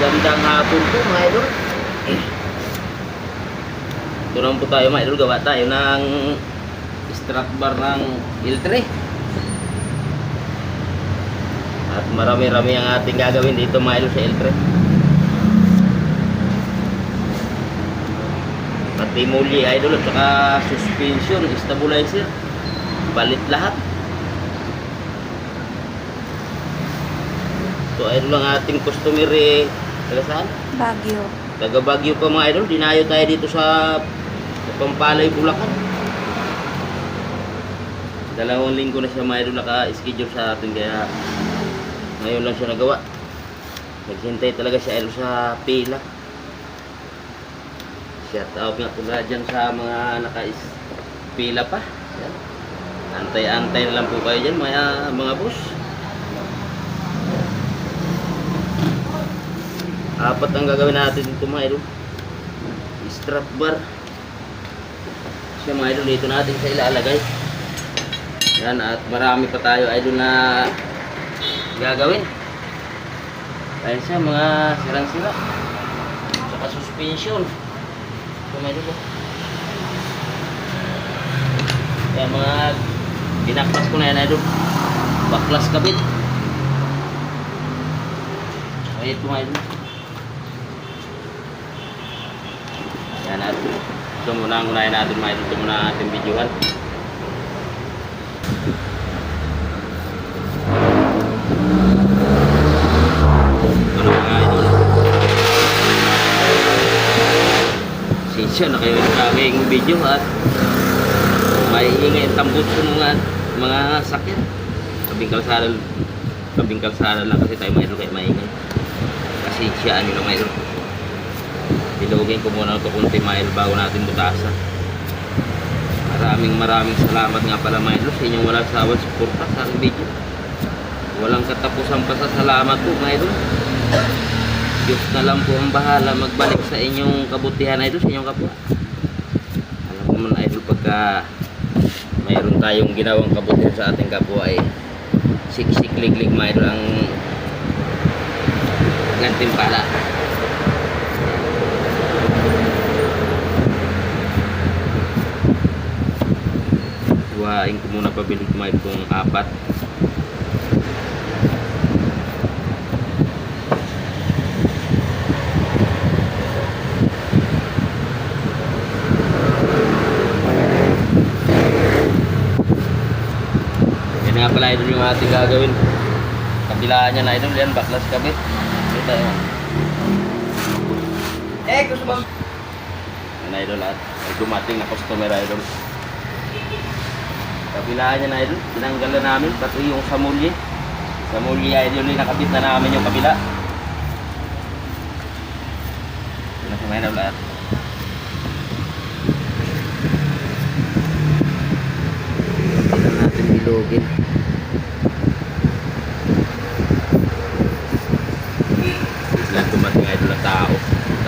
Magandang hapon po mga idol. Ito naman po tayo mga idol. Gawa tayo ng strap bar ng L3. At marami-rami ang ating gagawin dito mga idol sa L3. Pati muli idol at saka suspension, stabilizer. Balit lahat. So ayun lang ating customer eh. Taga saan? Baguio. Taga Baguio pa mga idol. Dinayo tayo dito sa, Pampalay, Bulacan. Dalawang linggo na siya mga idol naka-schedule sa atin kaya ngayon lang siya nagawa. Naghintay talaga siya idol sa pila. Shout out nga pala dyan sa mga naka-pila pa. Yan. Antay-antay na lang po kayo dyan mga, mga boss. Apat ang gagawin natin dito mga idol. Strap bar. Siya mga idol dito natin sa ilalagay. Yan at marami pa tayo idol na gagawin. Ayun siya mga sirang-sira. Saka suspension. Ito mga idol. oh. Yan mga binaklas ko na yan idol. Baklas kabit. Ayun ito mga idol. Natin. Ito muna ang unahin natin mga idol. Ito muna ang ating videohan. Ito na mga idol. Sinsya na kayo ng aking video at maiingay ang tambot ng mga, mga sakit. Kabing kalsada, kabing kalsada lang kasi tayo mga idol kaya maingay. Kasi siya ano mga idol. Bilogin ko muna ito kunti mile bago natin butasan. Maraming maraming salamat nga pala mga sa inyong walang sawang suporta sa aking video. Walang katapusan pa sa salamat po mga idol. Diyos na lang po ang bahala magbalik sa inyong kabutihan idol sa inyong kapwa. Alam ko man idol pagka mayroon tayong ginawang kabutihan sa ating kapwa ay siksik liglig mga idol ang gantimpala. Huwain ko muna pabili kumain itong apat. Yan nga pala idol yung ating gagawin. Kabilaan niya na idol yan, baklas kabit. Ito tayo. Eh, gusto mo? Yan idol at dumating na customer idol. Kabilaan niya na idol, tinanggal na namin pati yung samulye. Samulye idol yung nakabit na namin yung kabila. Ito na sa idol at Hindi na natin bilogin. Biglang dumating idol na tao.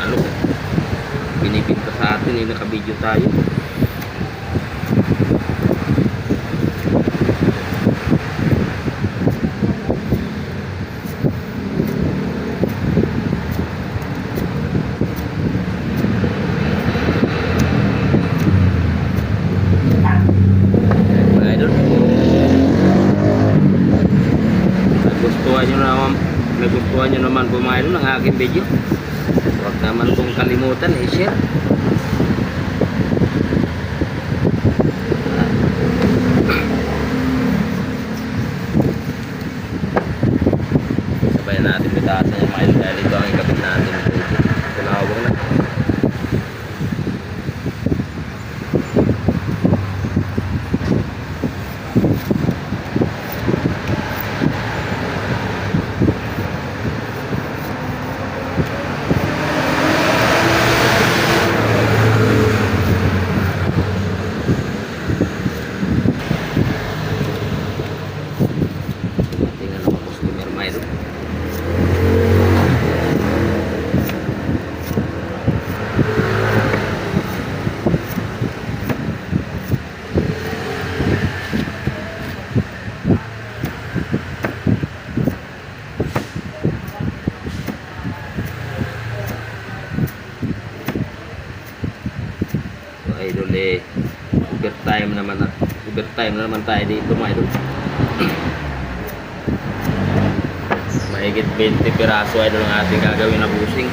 Lalo binibinta sa atin eh, nakabideo tayo. Mga idol. Nagustuhan nyo naman, nagustuhan nyo naman po mga idol ang aking video. Huwag naman kong kalimutan i-share. Sabayan natin bitasan yung mga idol dahil ito ang ikabit natin. Tinawag na. Tingnan naman customer mga idol. Kasi overtime naman na overtime na naman tayo dito mga idol. Mahigit 20 piraso idol ang ating gagawin na busing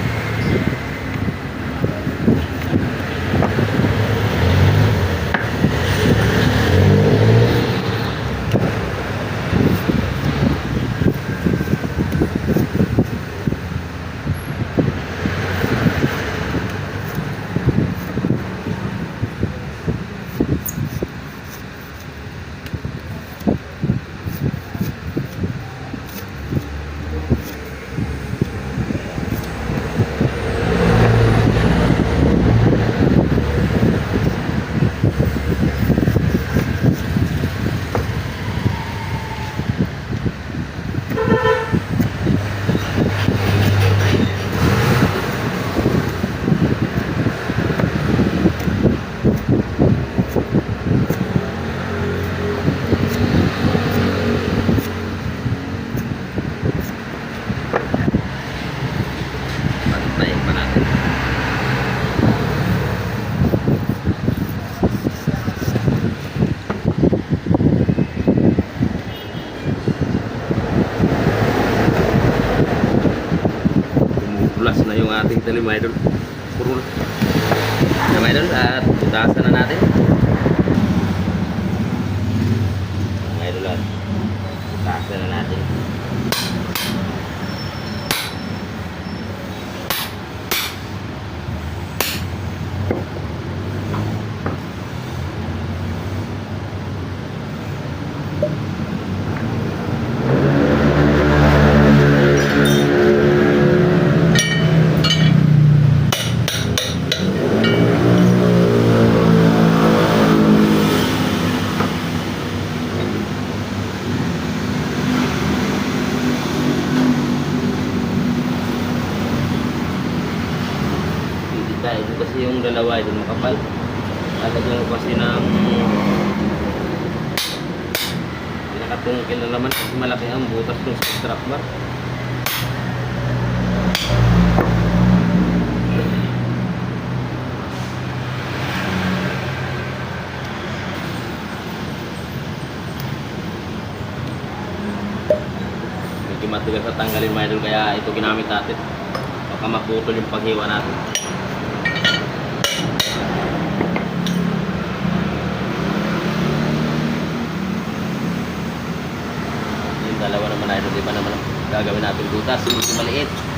Pantayin pa natin. Bumubulas na yung ating talim mga idol. Puro na. Mga idol, at butasan na natin. Mga idol, at butasan na natin. Tayo. Ito kasi yung dalawa ito makapal. Lalagyan ko kasi ng pinakatungkil na naman kasi malaki ang butas ng strap bar. Medyo matigas sa tanggalin mga idol kaya ito ginamit natin. Baka maputol yung paghiwa natin. Yung dalawa naman idol, di ba naman ang gagawin natin butas, medyo maliit.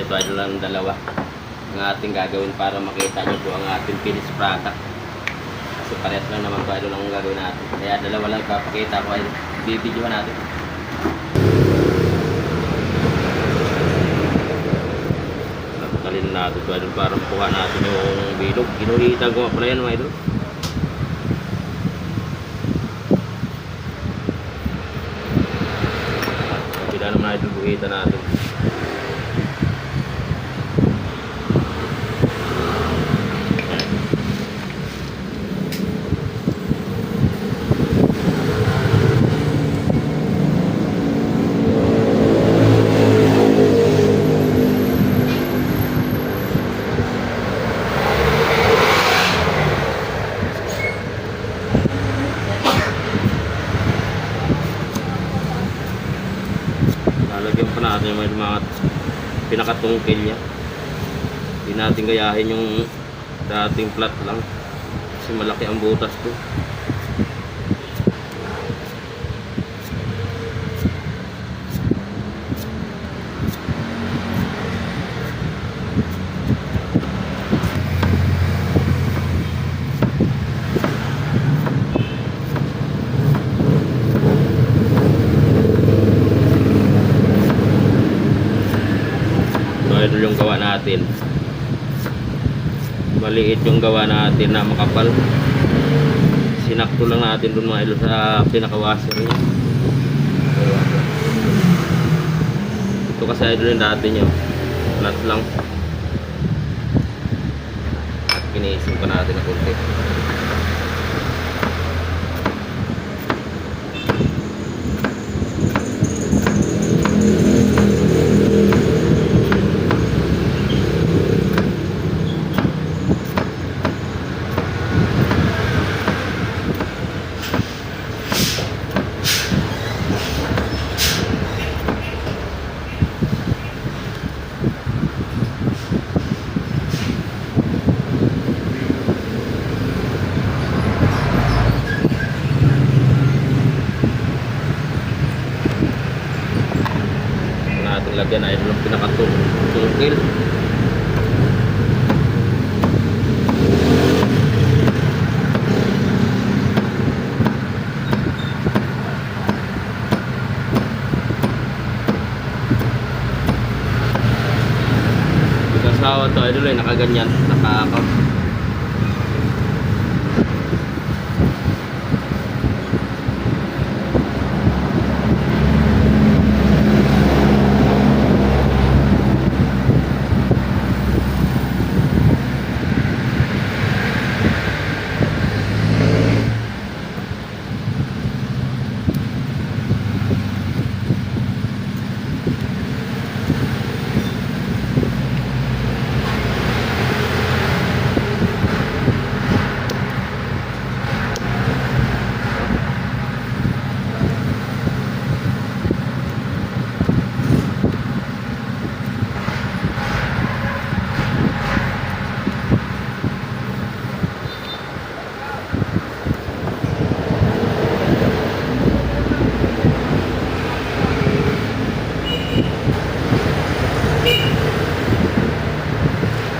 Lang tayo ito idol ng dalawa. Ng ating gagawin para makita nyo po ang ating finished product. Kasi parehas lang naman po idol ang gagawin natin. Kaya dalawa lang ipapakita ko idol bibidyohan natin. Takalin natin ito idol para makuha natin yung bilog. Ginuhitan ko pala yan mga idol. Kapila naman idol buhitan natin Lalagyan pa natin yung mga pinakatungkil niya. Hindi natin gayahin yung dating flat lang. Kasi malaki ang butas ko. Natin. Maliit yung gawa natin na makapal. Sinakto lang natin dun mga idol sa pinaka-washer niya. Ito kasi idol yung dati nyo. Flat lang. At kiniisin pa natin na kunti. Ito natin lagyan ay yung pinaka-tukil. Yung asawa to, idol ay nakaganyan, nakaka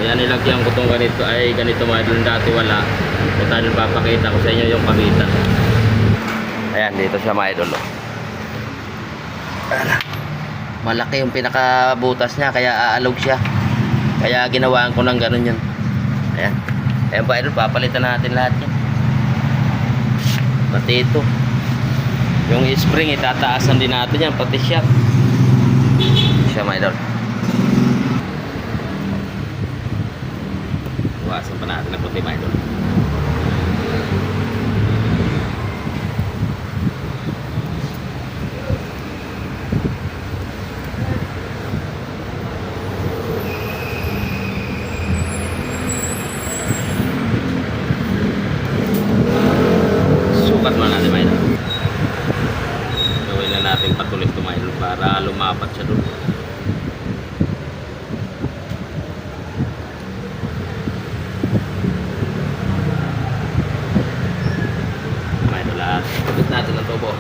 Kaya nilagyan ko tong ganito ay ganito mga dati wala. Ito tayo papakita ko sa inyo yung kamita. Ayan, dito siya mga idol. oh. Malaki yung pinakabutas niya kaya aalog siya. Kaya ginawaan ko ng ganun yun. Ayan. Ayan idol, papalitan natin lahat yan. Pati ito. Yung spring itataasan din natin yan, pati siya. Siya mga. Iwasan pa natin ang puti mga idol. Sukat man natin mga idol. Gawin na natin patuloy ito mga idol para lumapat siya doon. Mga idol at pagkat natin ang tubo.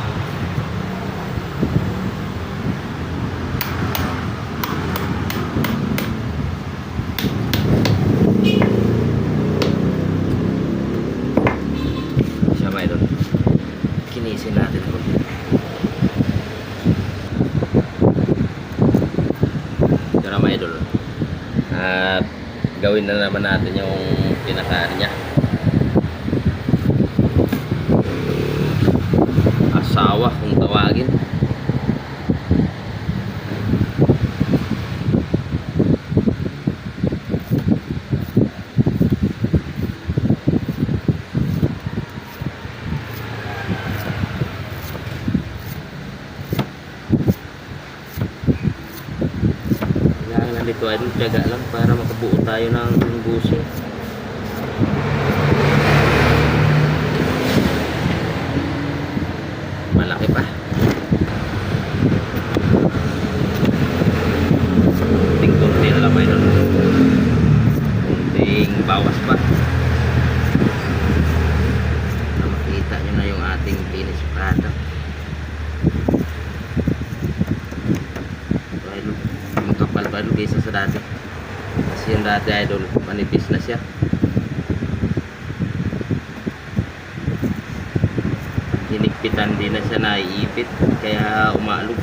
Siya mga idol. Kinisin natin ito. Tara mga idol. At gawin na naman natin yung pinakaan niya. Asawa kung tawagin. Dito ay tiyaga lang para makabuo tayo ng bushing. normal pa idol kaysa sa dati. Kasi yung dati idol manipis na siya. Hinigpitan din na siya naiipit kaya umaalog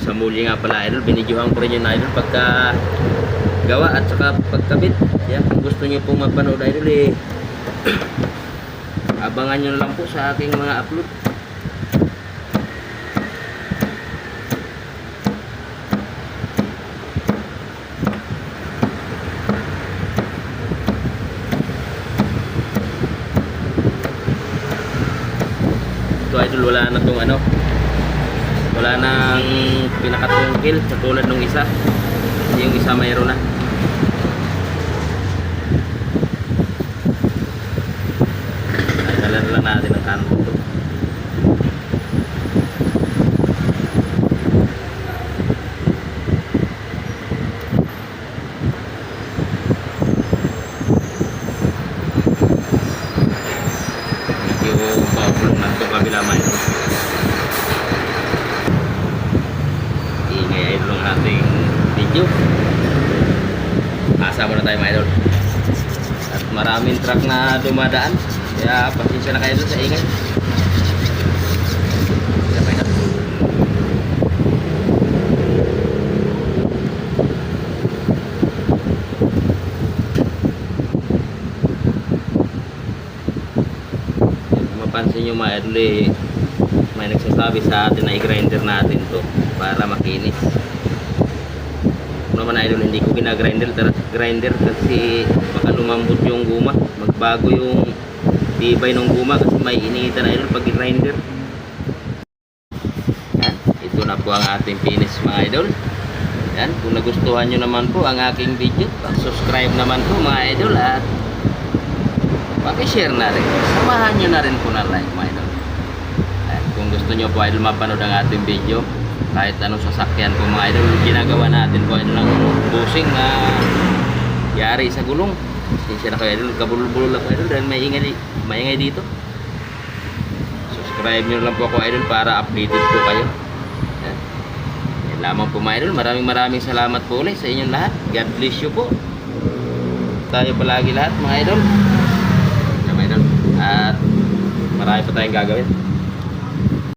sa muli nga pala idol binigyohan ko rin yun idol pagka gawa at saka pagkabit. Yan kung gusto nyo pong mapanood idol eh Abangan nyo lang po sa aking mga upload. Ito idol wala na tong ano. Wala nang pinakatungkil katulad nung isa. Yung isa mayroon na. Tayo mga idol. At maraming truck na dumadaan. Kaya pasensya na kayo dun sa ingay. Mapansin nyo mga idol eh, may nagsasabi sa atin na i-grinder natin to para makinis. Naman idol hindi ko ginagrinder grinder kasi baka lumambot yung guma. Magbago yung tibay ng guma kasi may iniitan na idol pag grinder yan ito na po ang ating finish mga idol. Yan kung nagustuhan nyo naman po ang aking video subscribe naman po mga idol at pakishare na rin. Samahan nyo na rin po na like mga idol. Ayan, kung gusto nyo po idol mapanood ang ating video kahit anong sasakyan po mga idol ginagawa natin po idol ng busing na yari sa gulong. Sinsya na kayo idol. Kabulol-bulol ako idol dahil may ingay, may ingay dito. Subscribe nyo lang po ako idol para updated po kayo. Ayan. Yan lamang po mga idol. Maraming maraming salamat po ulit sa inyong lahat. God bless you po. Tayo palagi lahat Yan, mga idol. At marami pa tayong gagawin